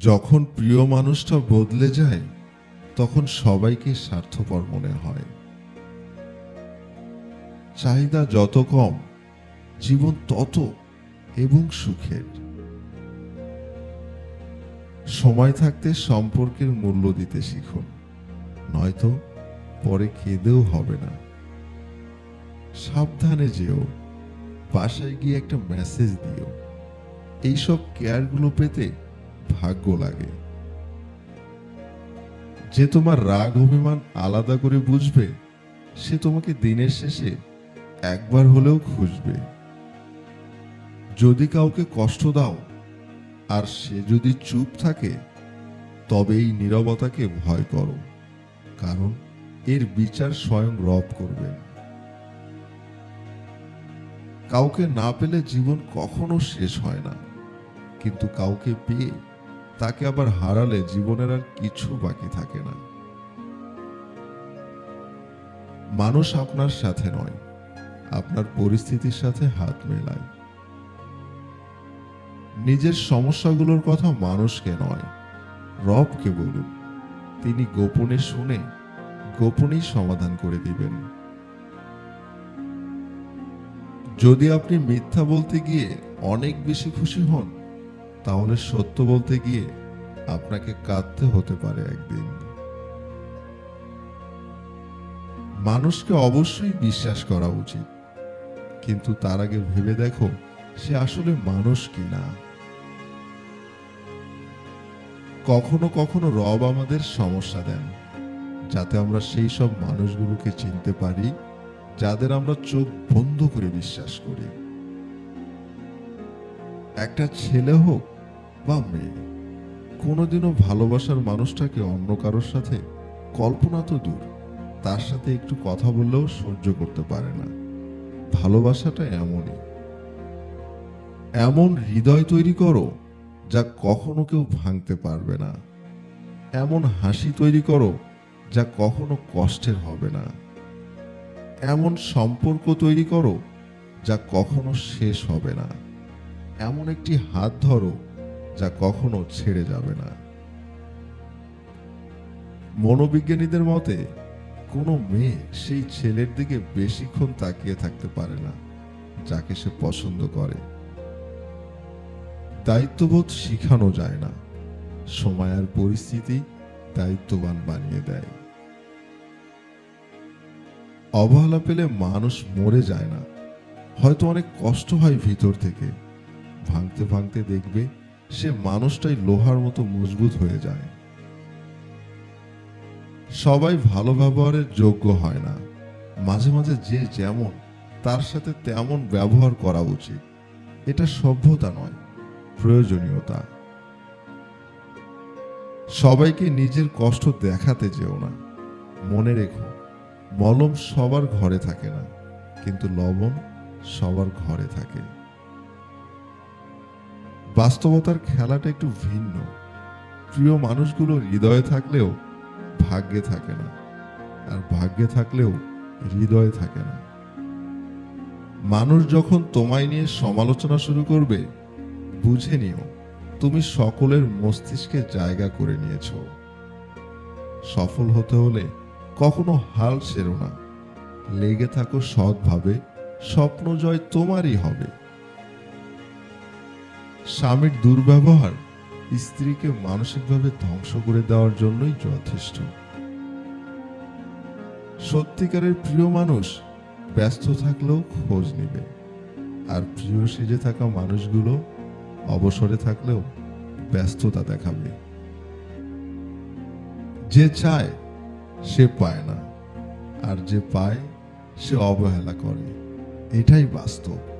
যখন প্রিয় মানুষটা বদলে যায়, তখন সবাইকে স্বার্থপর মনে হয়। চাহিদা যত কম, জীবন তত এবং সুখের। সময় থাকতে সম্পর্কের মূল্য দিতে শিখুন, নয়তো পরে খেদেও হবে না। সাবধানে যেও, বাসায় গিয়ে একটা মেসেজ দিও। এইসব কেয়ারগুলো পেতে ভাগ্য লাগে। যে তোমার রাগ অভিমান আলাদা করে বুঝবে, সে তোমাকে দিনের শেষে একবার হলেও খুঁজবে। যদি কাউকে কষ্ট দাও, আর সে যদি চুপ থাকে তবে এই নীরবতাকে ভয় করো, কারণ এর বিচার স্বয়ং রব করবেন। কাউকে না পেলে জীবন কখনো শেষ হয় না, কিন্তু কাউকে পেয়ে তাকে আবার হারালে জীবনের আর কিছু বাকি থাকে না। মানুষ আপনার সাথে নয়, আপনার পরিস্থিতির সাথে হাত মেলায়। নিজের সমস্যাগুলোর কথা মানুষকে নয়, রবকে বলুন। তিনি গোপনে শুনে, গোপনেই সমাধান করে দিবেন। যদি আপনি মিথ্যা বলতে গিয়ে অনেক বেশি খুশি হন তাহলে সত্য বলতে গিয়ে আপনাকে কাঁদতে হতে পারে একদিন। মানুষকে অবশ্যই বিশ্বাস করা উচিত। কিন্তু তার আগে ভেবে দেখো, সে আসলে মানুষ কি না কখনো কখনো রব আমাদের সমস্যা দেন, যাতে আমরা সেই সব মানুষগুলোকে চিনতে পারি, যাদের আমরা চোখ বন্ধ করে বিশ্বাস করি। একটা ছেলে হোক বা মেয়ে? কোনোদিনও ভালোবাসার মানুষটাকে অন্য কারোর সাথে? কল্পনা তো দূর। তার সাথে একটু কথা বললেও সহ্য করতে পারে না। ভালোবাসাটা এমনই। এমন হৃদয় তৈরি করো, যা কখনো কেউ ভাঙতে পারবে না। এমন হাসি তৈরি করো, যা কখনো কষ্টের হবে না। এমন সম্পর্ক তৈরি করো, যা কখনো শেষ হবে না। এমন একটি হাত ধরো যা কখনো ছেড়ে যাবে না। মনোবিজ্ঞানীদের মতে, কোনো মেয়ে সেই ছেলের দিকে বেশিক্ষণ তাকিয়ে থাকতে পারে না, যাকে সে পছন্দ করে। দায়িত্ববোধ শিখানো যায় না। সময় আর পরিস্থিতি দায়িত্ববান বানিয়ে দেয়। অবহেলা পেলে মানুষ মরে যায় না। হয়তো অনেক কষ্ট হয় ভিতর থেকে। ভাঙতে ভাঙতে দেখবে সে মানুষটাই লোহার মতো মজবুত হয়ে যায়। সবাই ভালো ব্যবহারের যোগ্য হয় না। মাঝে মাঝে যে যেমন, তার সাথে তেমন ব্যবহার করা উচিত। এটা সভ্যতা নয়, প্রয়োজনীয়তা। সবাইকে নিজের কষ্ট দেখাতে যেও না। মনে রেখো, মলম সবার ঘরে থাকে না, কিন্তু লবণ সবার ঘরে থাকে। বাস্তবতার খেলাটা একটু ভিন্ন। প্রিয় মানুষগুলো হৃদয়ে থাকলেও ভাগ্যে থাকে না। আর ভাগ্যে থাকলেও হৃদয়ে থাকে না। মানুষ যখন তোমায় নিয়ে সমালোচনা শুরু করবে, বুঝে নিও, তুমি সকলের মস্তিষ্কে জায়গা করে নিয়েছ। সফল হতে হলে কখনো হাল সেরো না। লেগে থাকো সৎভাবে স্বপ্ন জয় তোমারই হবে। স্বামীর দুর্ব্যবহার স্ত্রীকে মানসিকভাবে ধ্বংস করে দেওয়ার জন্যই যথেষ্ট। সত্যিকারের প্রিয় মানুষ ব্যস্ত থাকলেও খোঁজ নেবে। আর প্রিয় সেজে থাকা মানুষগুলো অবসরে থাকলেও ব্যস্ততা দেখাবে। যে চায়, সে পায় না। আর যে পায়, সে অবহেলা করে। এটাই বাস্তব।